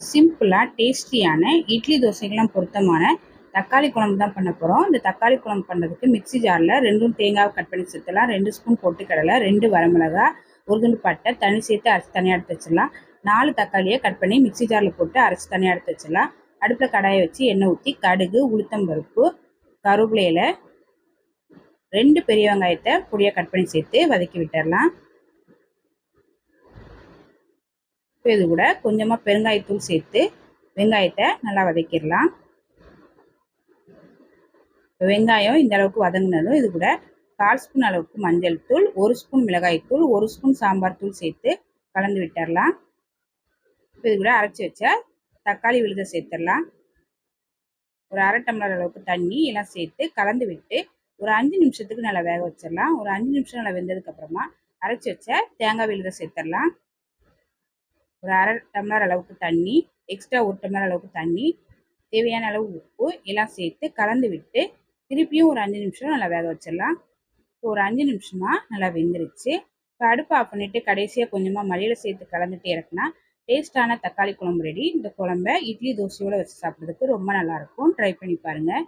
சிம்பிளாக டேஸ்டியான இட்லி தோசைக்கெல்லாம் பொருத்தமான தக்காளி குழம்பு தான் பண்ண போகிறோம் இந்த தக்காளி குழம்பு பண்ணுறதுக்கு மிக்ஸி ஜாரில் ரெண்டும் தேங்காவை கட் பண்ணி சேர்த்துலாம் ரெண்டு ஸ்பூன் போட்டு கடலை ரெண்டு வரமிளகா ஒரு துண்டு பட்டை தண்ணி சேர்த்து அரைச்சி தனியாக எடுத்து வச்சிடலாம். நாலு தக்காளியை கட் பண்ணி மிக்ஸி ஜாரில் போட்டு அரைச்சி தனியாக எடுத்து வச்சிடலாம். அடுப்பில் கடாயை வச்சு எண்ணெய் ஊற்றி கடுகு உளுத்தம்பருப்பு கருவேப்பிலையில் ரெண்டு பெரிய வெங்காயத்தை பொடியாக கட் பண்ணி சேர்த்து வதக்கி விட்டுடலாம். இப்போ இது கூட கொஞ்சமாக பெருங்காயத்தூள் சேர்த்து வெங்காயத்தை நல்லா வதக்கிடலாம். இப்போ வெங்காயம் இந்த அளவுக்கு வதங்கினதும் இது கூட கால் ஸ்பூன் அளவுக்கு மஞ்சள் தூள் ஒரு ஸ்பூன் மிளகாய்த்தூள் ஒரு ஸ்பூன் சாம்பார் தூள் சேர்த்து கலந்து விட்டுடலாம். இப்போ இது கூட அரைச்சி வச்ச தக்காளி விழுத சேர்த்துடலாம். ஒரு அரை டம்ளர் அளவுக்கு தண்ணி எல்லாம் சேர்த்து கலந்து விட்டு ஒரு அஞ்சு நிமிஷத்துக்கு நல்லா வேக வச்சிடலாம். ஒரு அஞ்சு நிமிஷம் நல்லா வெந்ததுக்கப்புறமா அரைச்சி வச்ச தேங்காய் விழுத சேர்த்துடலாம். ஒரு அரை டம்ளர் அளவுக்கு தண்ணி எக்ஸ்ட்ரா ஒரு டம்ளர் அளவுக்கு தண்ணி தேவையான அளவு உப்பு எல்லாம் சேர்த்து கலந்து விட்டு திருப்பியும் ஒரு அஞ்சு நிமிஷம் நல்லா வேக வச்சிடலாம். இப்போ ஒரு அஞ்சு நிமிஷமாக நல்லா வெந்துருச்சு. இப்போ அடுப்பு ஆஃப் பண்ணிவிட்டு கடைசியாக கொஞ்சமாக மல்லியில் சேர்த்து கலந்துட்டு இறக்குனா டேஸ்ட்டான தக்காளி குழம்பு ரெடி இந்த குழம்ப இட்லி தோசையோடு வச்சு சாப்பிட்றதுக்கு ரொம்ப நல்லாயிருக்கும் ட்ரை பண்ணி பாருங்கள்